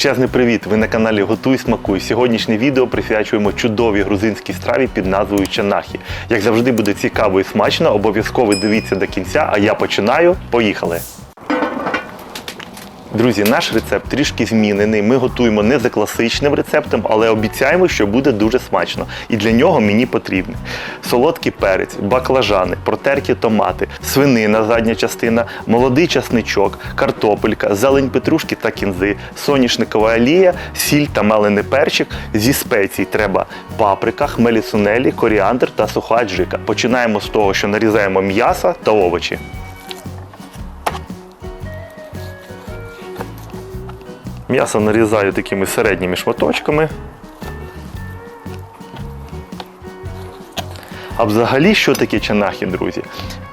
Величезний привіт! Ви на каналі Готуй Смакуй. Сьогоднішнє відео присвячуємо чудовій грузинській страві під назвою Чанахі. Як завжди буде цікаво і смачно, обов'язково дивіться до кінця, а я починаю. Поїхали! Друзі, наш рецепт трішки змінений. Ми готуємо не за класичним рецептом, але обіцяємо, що буде дуже смачно. І для нього мені потрібні солодкий перець, баклажани, протерті томати, свинина, задня частина, молодий часничок, картопелька, зелень петрушки та кінзи, соняшникова олія, сіль та мелений перчик. Зі спецій треба паприка, хмелі сунелі, коріандр та суха аджика. Починаємо з того, що нарізаємо м'ясо та овочі. М'ясо нарізаю такими середніми шматочками. А взагалі, що таке чанахи, друзі?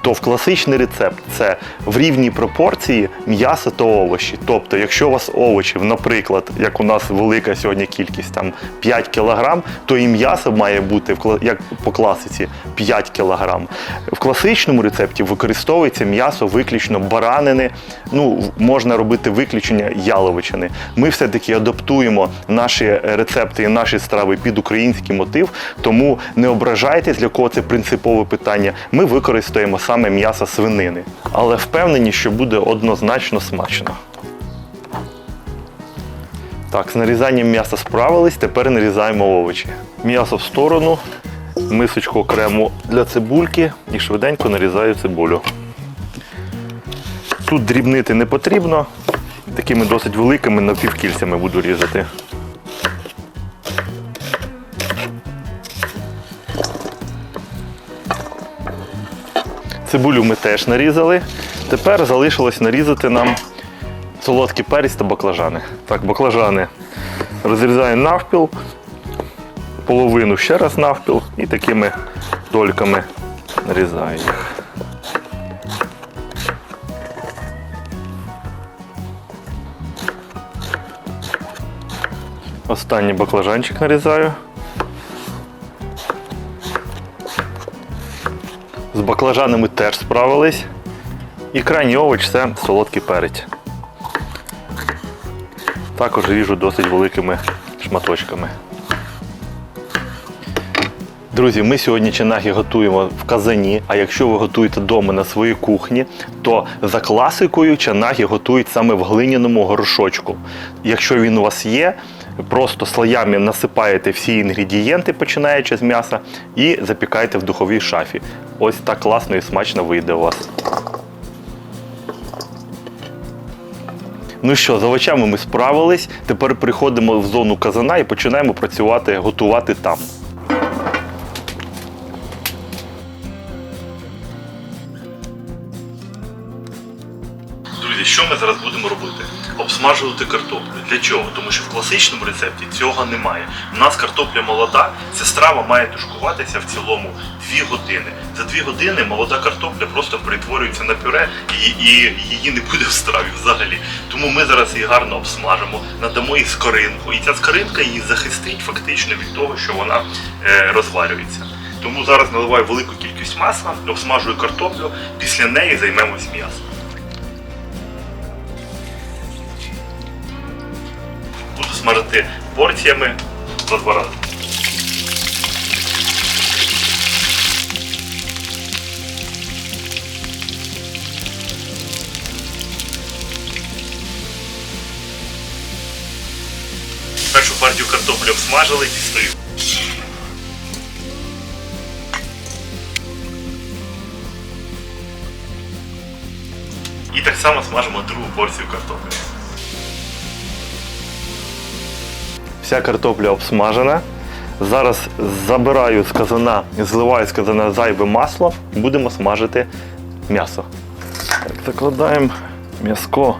То в класичний рецепт це в рівній пропорції м'ясо та овочі. Тобто, якщо у вас овочів, наприклад, як у нас велика сьогодні кількість, там 5 кг, то і м'ясо має бути як по класиці 5 кг. В класичному рецепті використовується м'ясо виключно баранини. Ну, можна робити виключення яловичини. Ми все-таки адаптуємо наші рецепти і наші страви під український мотив, тому не ображайтесь, для кого це принципове питання. Ми використаємо саме м'ясо свинини, але впевнені, що буде однозначно смачно. Так, з нарізанням м'яса справились, тепер нарізаємо овочі. М'ясо в сторону, мисочку окремо для цибульки і швиденько нарізаю цибулю. Тут дрібнити не потрібно, такими досить великими напівкільцями буду різати. Цибулю ми теж нарізали. Тепер залишилось нарізати нам солодкий перець та баклажани. Так, баклажани розрізаємо навпіл, половину ще раз навпіл і такими дольками нарізаю їх. Останній баклажанчик нарізаю. Баклажанами теж справились. І крайній овоч це солодкий перець. Також ріжу досить великими шматочками. Друзі, ми сьогодні чинахи готуємо в казані, а якщо ви готуєте вдома на своїй кухні, то за класикою чанахи готують саме в глиняному горшочку. Якщо він у вас є, просто слоями насипаєте всі інгредієнти, починаючи з м'яса, і запікаєте в духовій шафі. Ось так класно і смачно вийде у вас. Ну що, з овочами ми справились. Тепер приходимо в зону казана і починаємо працювати, готувати там. Друзі, що ми зараз будемо робити? Обсмажувати картоплю. Для чого? Тому що в класичному рецепті цього немає. У нас картопля молода, ця страва має тушкуватися в цілому 2 години. За 2 години молода картопля просто перетворюється на пюре і, і її не буде в страві взагалі. Тому ми зараз її гарно обсмажимо, надамо їй скоринку. І ця скоринка її захистить фактично від того, що вона е, розварюється. Тому зараз наливаю велику кількість масла, обсмажую картоплю, після неї займемось м'ясом. Смажити порціями за два рази. Першу партію картоплі обсмажили, дістаю. І так само смажимо другу порцію картоплі. Вся картопля обсмажена. Зараз забираю з казана, зливаю з казана зайве масло, будемо смажити м'ясо. Так, закладаємо м'яско.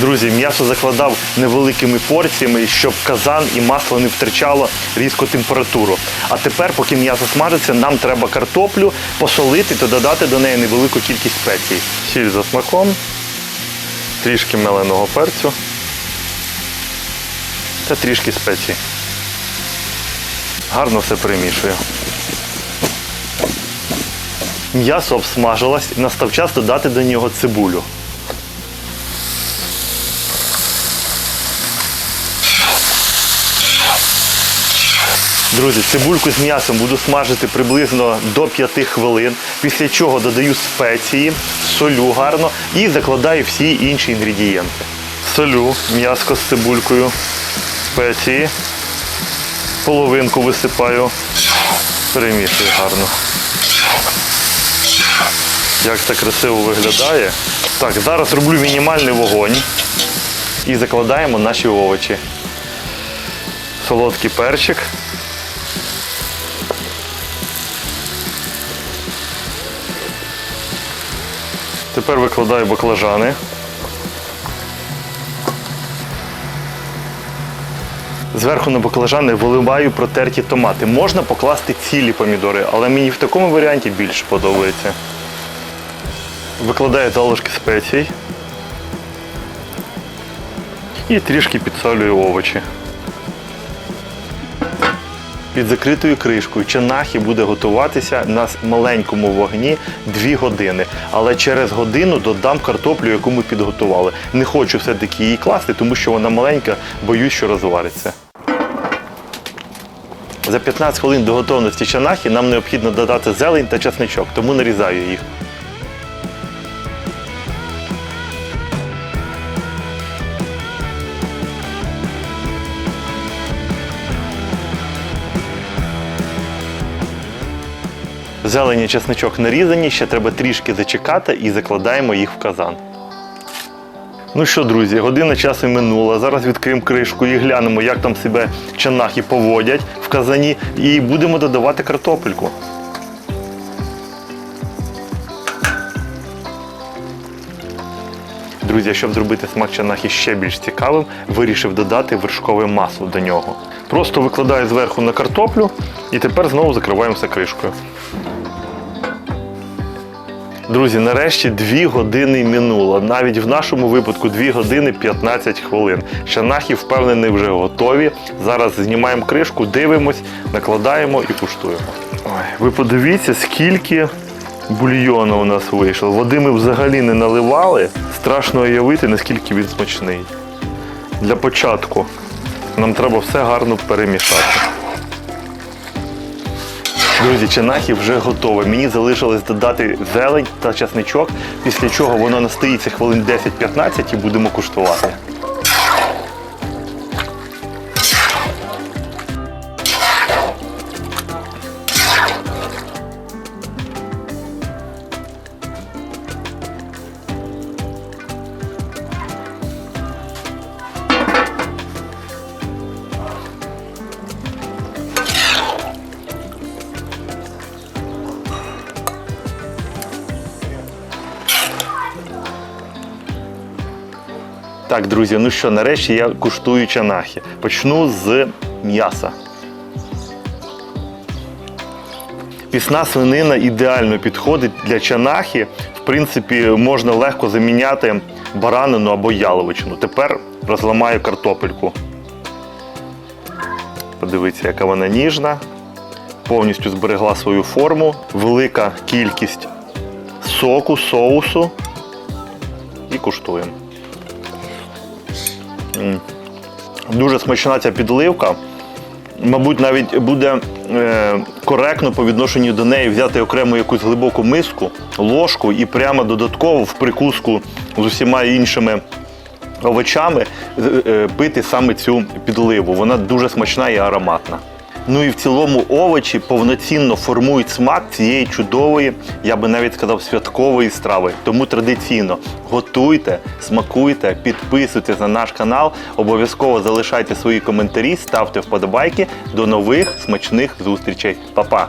Друзі, м'ясо закладав невеликими порціями, щоб казан і масло не втрачало різко температуру. А тепер, поки м'ясо смажиться, нам треба картоплю посолити та додати до неї невелику кількість спецій. Сіль за смаком, трішки меленого перцю. та трішки спеції. Гарно все перемішую. М'ясо обсмажилось, настав час додати до нього цибулю. Друзі, цибульку з м'ясом буду смажити приблизно до 5 хвилин, після чого додаю спеції, солю гарно і закладаю всі інші інгредієнти. Солю, м'яско з цибулькою, спеції, половинку висипаю, перемішую гарно. Як це красиво виглядає. Так, зараз роблю мінімальний вогонь і закладаємо наші овочі. Солодкий перчик. Тепер викладаю баклажани. Зверху на баклажани виливаю протерті томати. Можна покласти цілі помідори, але мені в такому варіанті більше подобається. Викладаю залишки спецій. І трішки підсолюю овочі. Під закритою кришкою чанахі буде готуватися на маленькому вогні 2 години. Але через годину додам картоплю, яку ми підготували. Не хочу все-таки її класти, тому що вона маленька, боюсь, що розвариться. За 15 хвилин до готовності чанахи нам необхідно додати зелень та часничок, тому нарізаю їх. Зелені чесничок нарізані, ще треба трішки зачекати і закладаємо їх в казан. Ну що, друзі, година часу минула. Зараз відкриємо кришку і глянемо, як там себе чанахи поводять в казані, і будемо додавати картопельку. Друзі, щоб зробити смак чанахи ще більш цікавим, вирішив додати вершкове масло до нього. Просто викладаю зверху на картоплю і тепер знову закриваємо все кришкою. Друзі, нарешті 2 години минуло. Навіть в нашому випадку 2 години 15 хвилин. Шанахи, впевнений, вже готові. Зараз знімаємо кришку, дивимось, накладаємо і куштуємо. Ой, ви подивіться, скільки бульйону у нас вийшло. Води ми взагалі не наливали. Страшно уявити, наскільки він смачний. Для початку нам треба все гарно перемішати. Друзі, чанахи вже готові. Мені залишилось додати зелень та часничок, після чого воно настоїться хвилин 10-15 і будемо куштувати. Так, друзі, ну що, нарешті я куштую чанахи. Почну з м'яса. Пісна свинина ідеально підходить для чанахи. В принципі, можна легко заміняти баранину або яловичину. Тепер розламаю картопельку. Подивіться, яка вона ніжна. Повністю зберегла свою форму. Велика кількість соку, соусу. І куштуємо. Дуже смачна ця підливка. Мабуть, навіть буде е, коректно по відношенню до неї взяти окремо якусь глибоку миску, ложку і прямо додатково в прикуску з усіма іншими овочами е, е, пити саме цю підливу. Вона дуже смачна і ароматна. Ну і в цілому овочі повноцінно формують смак цієї чудової, я би навіть сказав, святкової страви. Тому традиційно готуйте, смакуйте, підписуйтесь на наш канал, обов'язково залишайте свої коментарі, ставте вподобайки. До нових смачних зустрічей. Па-па!